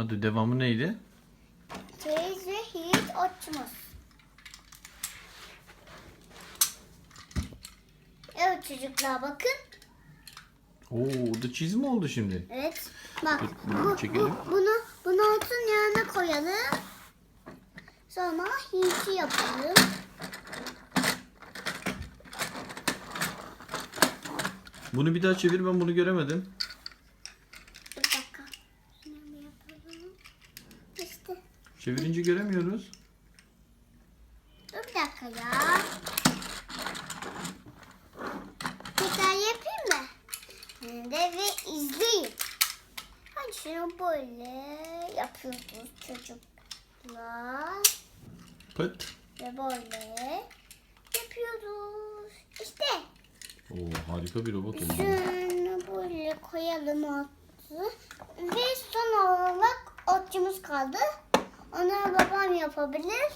Hadi devamı neydi? Teyze ve Yiğit Optimus. Evet çocuklar bakın. Oo, o da çiz mi oldu şimdi? Evet. Bak Dur, bunu bu, bu, çekelim. bunu bunu otun yanına koyalım. Sonra Yiğit'i yapalım. Bunu bir daha çevir ben bunu göremedim. Bir dakika. Şunu bir yapalım. İşte. Çevirince göremiyoruz. Dur bir dakika ya. Tekrar yapayım mı? Şimdi ve izleyin. Hadi şunu böyle yapıyoruz çocuklar. Pıt. Ve böyle yapıyoruz. İşte. Oo, harika bir robot oldu. Şunu böyle koyalım altı. Ve son olarak otçumuz kaldı. Onu babam yapabilir.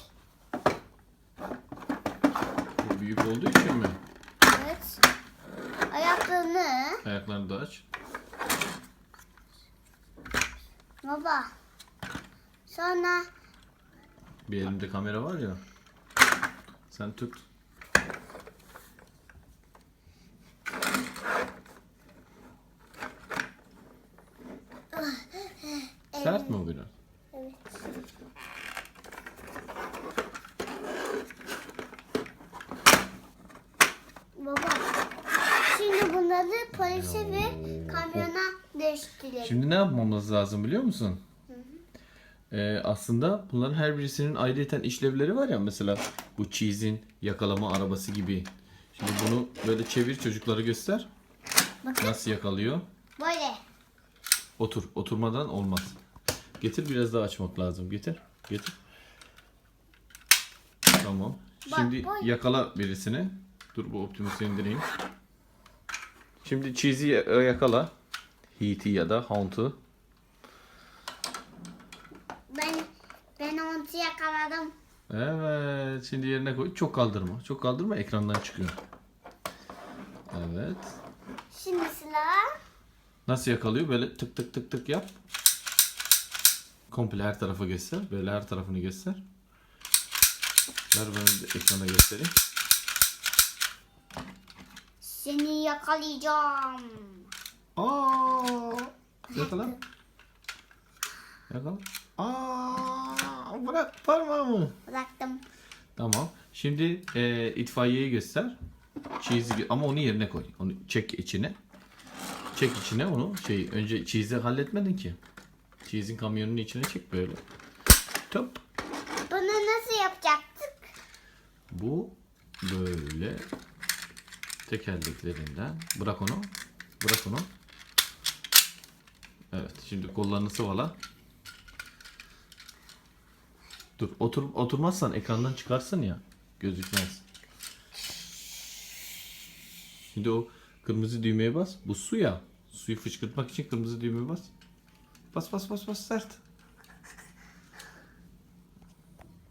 Bu büyük olduğu için mi? Evet. Ayaklarını Ayaklarını da aç. baba. Sonra Bir elimde kamera var ya. Sen tut. Sert mi o biraz? evet. Baba. Şimdi bunları polise ve kamyona değiştirelim. Şimdi ne yapmamız lazım biliyor musun? Ee, aslında bunların her birisinin ayrıyeten işlevleri var ya mesela bu cheese'in yakalama arabası gibi. Şimdi bunu böyle çevir çocuklara göster. Bakın Nasıl yakalıyor? böyle. Otur. Oturmadan olmaz. Getir biraz daha açmak lazım. Getir. Getir. Tamam. Bak, Şimdi bu- yakala birisini. Dur bu Optimus'u indireyim. Şimdi Cheese'i ya- yakala. Heat'i ya da Haunt'u. Ben ben onu yakaladım. Evet. Şimdi yerine koy. Çok kaldırma. Çok kaldırma ekrandan çıkıyor. Evet. Şimdi sıra Nasıl yakalıyor? Böyle tık tık tık tık yap. Komple her tarafa göster. Böyle her tarafını göster. Ver ben de ekrana göstereyim. Seni yakalayacağım. Aa! Yakala. Yakala. Aa! Bırak parmağımı. Bıraktım. Tamam. Şimdi e, itfaiyeyi göster. Cheese'i ama onu yerine koy. Onu çek içine. Çek içine onu. Şey önce cheese'i halletmedin ki. Cheese'in kamyonunun içine çek böyle. Top. Bunu nasıl yapacaktık? Bu böyle tekerleklerinden. Bırak onu. Bırak onu. Evet. Şimdi kollarını sıvala. Dur. Otur, oturmazsan ekrandan çıkarsın ya. Gözükmez. Şimdi o kırmızı düğmeye bas. Bu su ya. Suyu fışkırtmak için kırmızı düğmeye bas. Bas bas bas bas sert.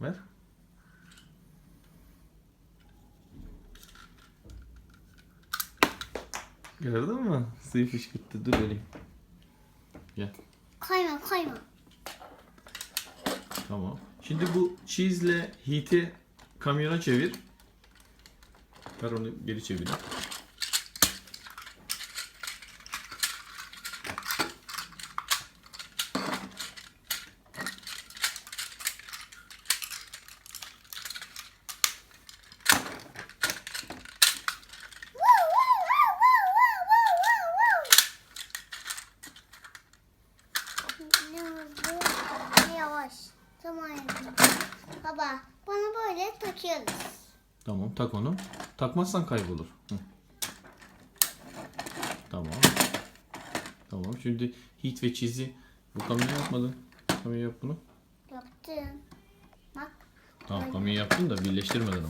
Ver. Gördün mü? Suyu fışkırttı. Dur vereyim. Gel. Koyma koyma. Tamam. Şimdi bu cheese'le heat'i kamyona çevir. Ver onu geri çevireyim. Ne hızlı ne yavaş. Tamam yapayım. Baba bana böyle takıyoruz. Tamam tak onu. Takmazsan kaybolur. Hı. Tamam. Tamam. Şimdi heat ve cheese'i bu kamyon yapmadın. Kamyon yap bunu. Yaptım. Bak Tamam kamyon yaptın da birleştirmeden ama.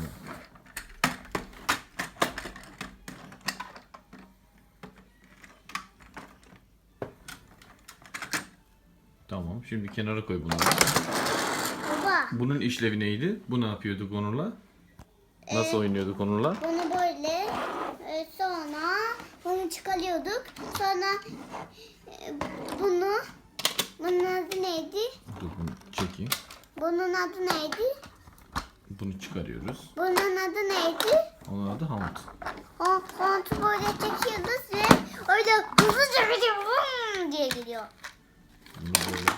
Tamam. Şimdi kenara koy bunları. baba Bunun işlevi neydi? Bu ne yapıyorduk onunla? Nasıl oynuyorduk onunla? bunu böyle e, sonra bunu çıkarıyorduk. Sonra e, bunu bunun adı neydi? Dur bunu çekeyim. Bunun adı neydi? Bunu çıkarıyoruz. Bunun adı neydi? Onun adı. O kontu böyle çekiyoruz ve öyle hızlıca bir de vum diye gidiyor. Bunu böyle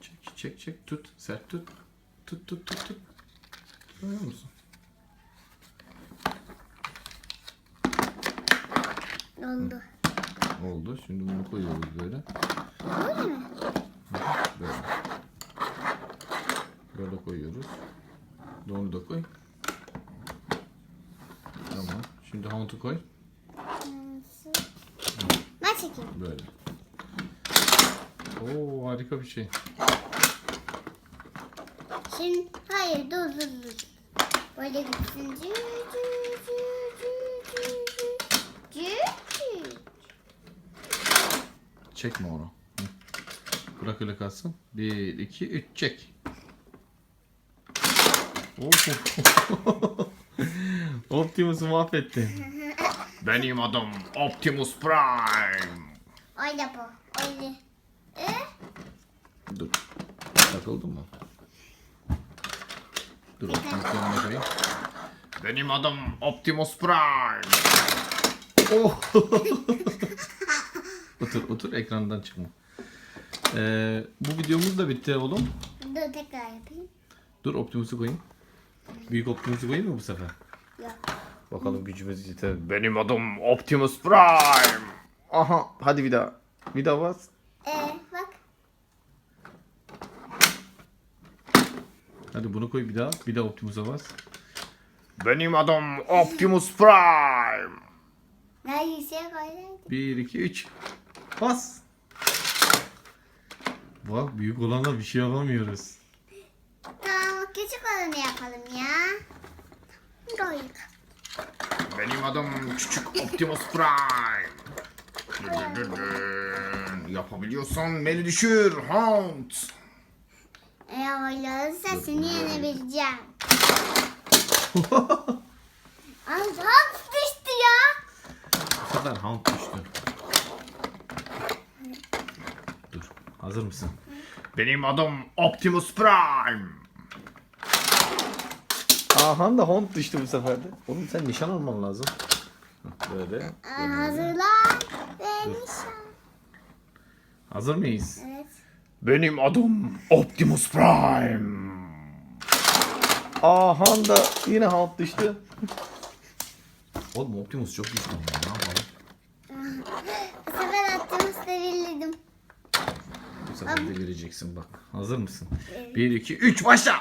çek çek çek tut sert tut. Tut tut tut tut. Görüyor musun? Oldu. Oldu. Şimdi bunu koyuyoruz böyle. Öyle mi? Böyle. Böyle koyuyoruz. Onu da koy. Tamam. Şimdi Hound'u koy. Ben çekeyim. Böyle. Oo harika bir şey. Şimdi hayır dur dur dur. Böyle gitsin. Cü, cü, cü, cü, cü, cü. Cü, cü. Çekme onu. Hı. Bırak öyle kalsın. 1, 2, 3 çek. Oo. Optimus'u mahvetti. Benim adım Optimus Prime. Öyle bu. Öyle. E? Dur. Takıldın mı? Dur Optimus yanına koyayım. Benim adım Optimus Prime. Oh. otur otur ekrandan çıkma. Ee, bu videomuz da bitti oğlum. Dur tekrar yapayım. Dur Optimus'u koyayım. Büyük Optimus'u koyayım mı bu sefer? Yok. Bakalım gücümüz yeter. Benim adım Optimus Prime. Aha hadi bir daha. Bir daha bas. E bak. Hadi bunu koy bir daha. Bir daha Optimus'a bas. Benim adım Optimus Prime. Daha yükseğe koysaydım. 1, 2, 3. Bas. Bak büyük olanla bir şey yapamıyoruz. Tamam küçük olanı yapalım ya. Koyduk. Benim adım Küçük Optimus Prime. Yapabiliyorsan beni düşür Hound. Öyle olursa seni yenebileceğim. Ay tam düştü ya. Bu sefer Hound düştü. Dur. Hazır mısın? Benim adım Optimus Prime. Aha da Hound düştü bu sefer de. Oğlum sen nişan alman lazım. Böyle. Aa, Hazırlan ve nişan. Hazır mıyız? Evet. Benim adım Optimus Prime. Aha da yine Hound düştü. Oğlum Optimus çok güçlü ama ne yapalım? Bu sefer attığımız devirledim. Bu sefer de vereceksin bak. Hazır mısın? Evet. 1, 2, 3 başla.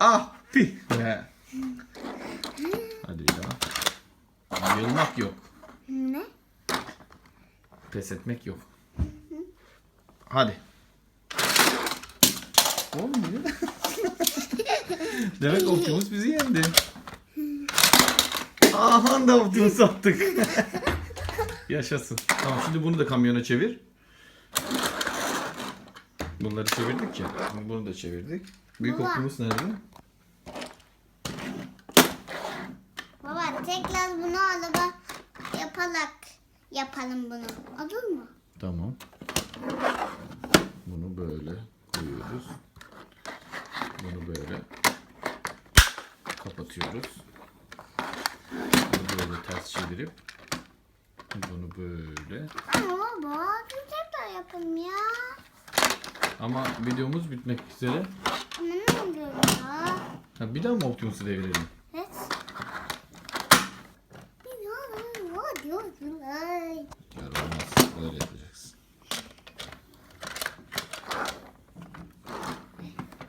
Ah. Be. Hadi daha. Yılmak yok. Ne? Pes etmek yok. Hadi. Niye? Demek Optimus bizi yendi. Aha da Optimus attık. Yaşasın. Tamam şimdi bunu da kamyona çevir. Bunları çevirdik ya. Bunu da çevirdik. Büyük Baba. Optimus nerede? Baba tekrar bunu araba yapalak yapalım bunu. Olur mu? Tamam. Bunu böyle koyuyoruz. Bunu böyle kapatıyoruz. Bunu böyle ters çevirip bunu böyle. Ama baba tekrar yapalım ya. Ama videomuz bitmek üzere. Ama ne oluyor ya? Ha, bir daha mı Optimus'u devirelim? Evet. Bir ne oluyor diyorlar. Yaramaz. Böyle yapacaksın.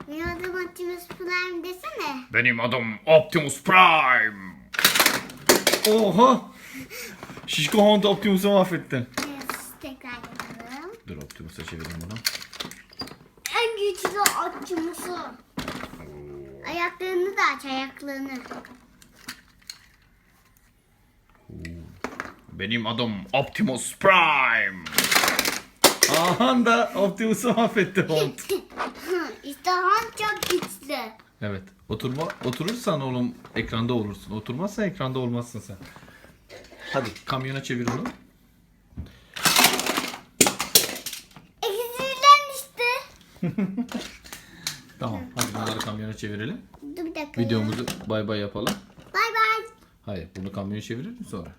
Benim adım Optimus Prime desene. Benim adım Optimus Prime. Oha! Şişko Honda Optimus'u mahvettin. Evet tekrar yapalım. Dur Optimus'a çevireyim bunu. En güçlü Optimus'u. Ayaklarını da aç ayaklarını. Benim adım Optimus Prime. Aha da Optimus'u mahvetti Hond. işte Han çok güçlü. Evet. Oturma, oturursan oğlum ekranda olursun. Oturmazsan ekranda olmazsın sen. Hadi kamyona çevir onu. Tamam. Hadi bunları kamyona çevirelim. Dur bir dakika. ya. Videomuzu bay bay yapalım. Bay bay. Hayır bunu kamyona çevirelim sonra.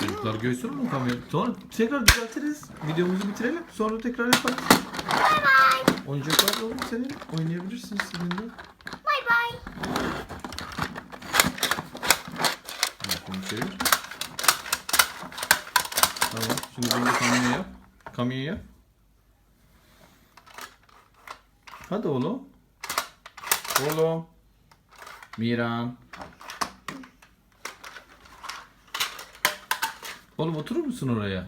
Çocuklar görsün mü kamyon? Sonra tekrar düzeltiriz. Videomuzu bitirelim. Sonra tekrar yaparız. bay bay. Oyuncaklar da olur senin. Oynayabilirsiniz sizin de. Bay bay. Bunu çevir. Tamam. Şimdi bunu kamyon yap. Kamyon yap. Hadi oğlum. Oğlum. Miran. Oğlum oturur musun oraya?